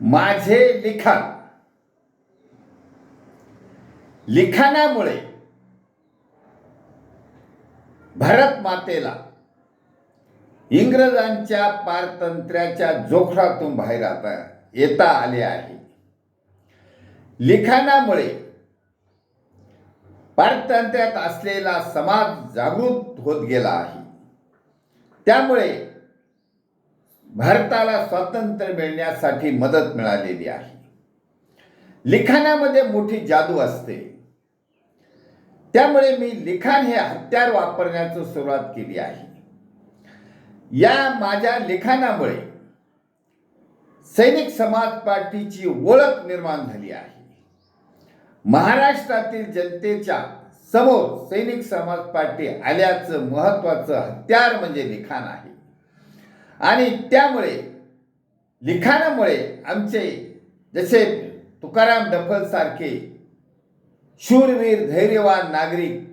माझे लिखाण. लिखाणामुळे भारत मातेला इंग्रजांच्या पारतंत्र्याच्या जोखडातून बाहेर आता येता आले आहे. लिखाणामुळे पारतंत्र्यात असलेला समाज जागृत होत गेला आहे. त्यामुळे भारताला स्वातंत्र्य मिळण्यासाठी मदत मिळालेली आहे. लिखाणामध्ये मोठी जादू असते. त्यामुळे मी लिखाण हे हत्यार वापरण्याची सुरुवात केली आहे. या माझ्या लिखाणामुळे सैनिक समाज पार्टीची ओळख निर्माण झाली आहे. महाराष्ट्रातील जनतेच्या समोर सैनिक समाज पार्टी आल्याचं महत्वाचं हत्यार म्हणजे लिखाण आहे. आणि त्यामुळे लिखाणामुळे आमचे जसे तुकाराम डफल सारखे शूरवीर धैर्यवान नागरिक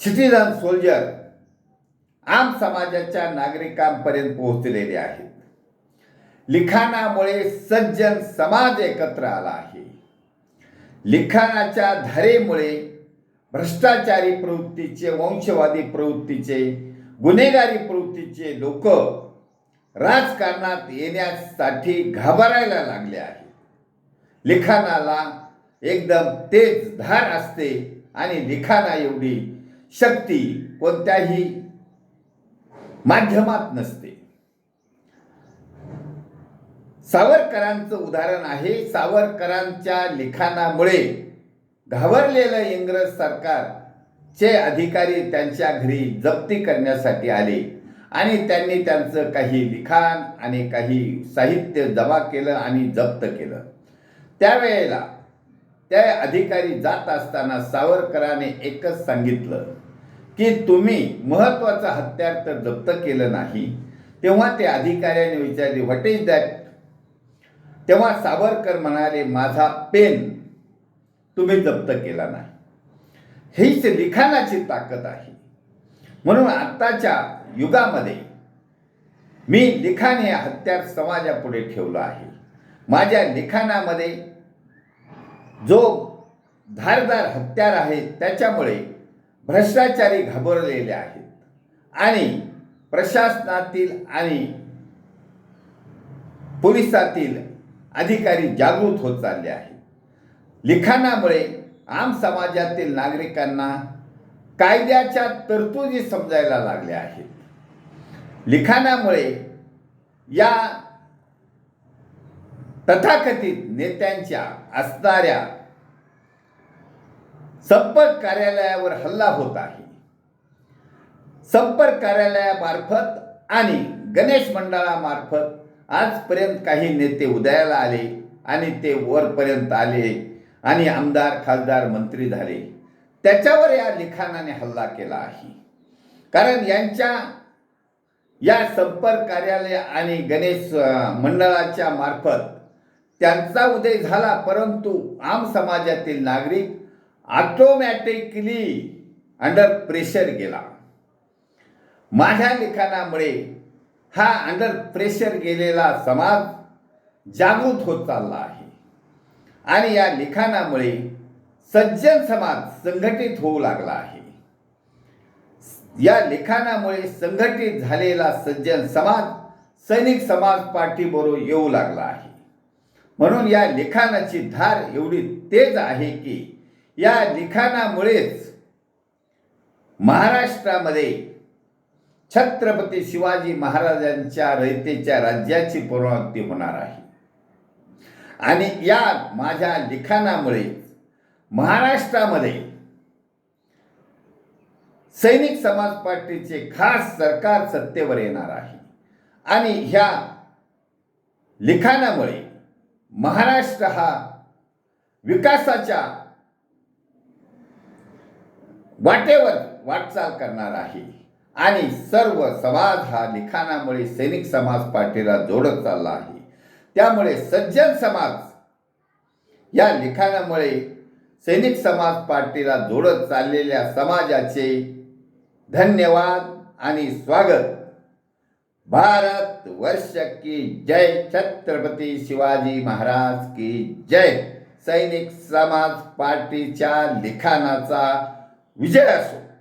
सिटीजन सोल्जर आम समाजाच्या नागरिकांपर्यंत पोहोचलेले आहेत. लिखाणामुळे सज्जन समाज एकत्र आला आहे. लिखाणाच्या धारेमुळे भ्रष्टाचारी प्रवृत्तीचे वंशवादी प्रवृत्तीचे गुन्हेगारी प्रवृत्तीचे लोक राजकारणात येण्यासाठी घाबरायला लागले आहेत. लिखाणाला एकदम तेज धार असते आणि लिखाणा एवढी शक्ती कोणत्याही माध्यमात नसते. सावरकरांचं उदाहरण आहे. सावरकरांच्या लिखाणामुळे घाबरलेलं इंग्रज सरकार चे अधिकारी त्यांच्या घरी जप्ती करण्यासाठी आले आणि त्यांनी त्यांचं काही लिखाण आणि काही साहित्य जमा केलं आणि जप्त केलं. त्यावेळेला त्या अधिकारी जात असताना सावरकराने एकच सांगितलं की तुम्ही महत्वाचं हत्यार तर जप्त केलं नाही. तेव्हा ते अधिकाऱ्याने विचारले व्हॉट इज दॅट तेव्हा सावरकर म्हणाले माझा पेन तुम्ही जप्त केला नाही. हीच लिखाणाची ताकद आहे. म्हणून आत्ताच्या युगामध्ये मी लिखाण हे हत्यार समाजापुढे ठेवलं आहे. माझ्या लिखाणामध्ये जो धारदार हत्यार आहे त्याच्यामुळे भ्रष्टाचारी घाबरलेले आहेत. आणि प्रशासनातील आणि पोलिसातील अधिकारी जागृत होत चालले आहेत. लिखाणामुळे आम समाजातील नागरिकांना कायद्याच्या तरतुदी समजायला लागल्या आहेत. लिखाणामुळे या तथाकथित नेत्यांच्या असणाऱ्या संपर्क कार्यालयावर हल्ला होत आहे. संपर्क कार्यालयामार्फत आणि गणेश मंडळामार्फत आजपर्यंत काही नेते उदयाला आले आणि ते वरपर्यंत आले. आणि आमदार खासदार मंत्री झाले. त्याच्यावर या लिखाणाने हल्ला केला आहे. कारण यांच्या या संपर्क कार्यालय आणि गणेश मंडळाच्या मार्फत त्यांचा उदय झाला. परंतु आम समाजातील नागरिक ऑटोमॅटिकली अंडर प्रेशर गेला. माझ्या लिखाणामुळे हा अंडर प्रेशर गेलेला समाज जागृत होत चालला आहे. आणि या लिखाणामुळे सज्जन समाज संघटित होऊ लागला आहे. या लिखाणामुळे संघटित झालेला सज्जन समाज सैनिक समाज पाठीबरोबर येऊ लागला आहे. म्हणून या लिखाणाची धार एवढी तेज आहे की या लिखाणामुळेच महाराष्ट्रामध्ये छत्रपती शिवाजी महाराजांच्या रयतेच्या राज्याची पुनरावृत्ती होणार आहे. आणि या माझ्या लिखाणामुळे महाराष्ट्रामध्ये सैनिक समाज पार्टीचे खास सरकार सत्तेवर येणार आहे. आणि ह्या लिखाणामुळे महाराष्ट्र हा विकासाच्या वाटेवर वाटचाल करणार आहे. आणि सर्व समाज हा लिखाणामुळे सैनिक समाज पार्टीला जोडत चालला आहे. त्यामुळे सज्जन समाज या लिखाणामुळे सैनिक समाज पार्टीला जोडत चाललेल्या समाजाचे धन्यवाद आणि स्वागत. भारत वर्ष की जय. छत्रपती शिवाजी महाराज की जय. सैनिक समाज पार्टीच्या लिखाणाचा विजय असो.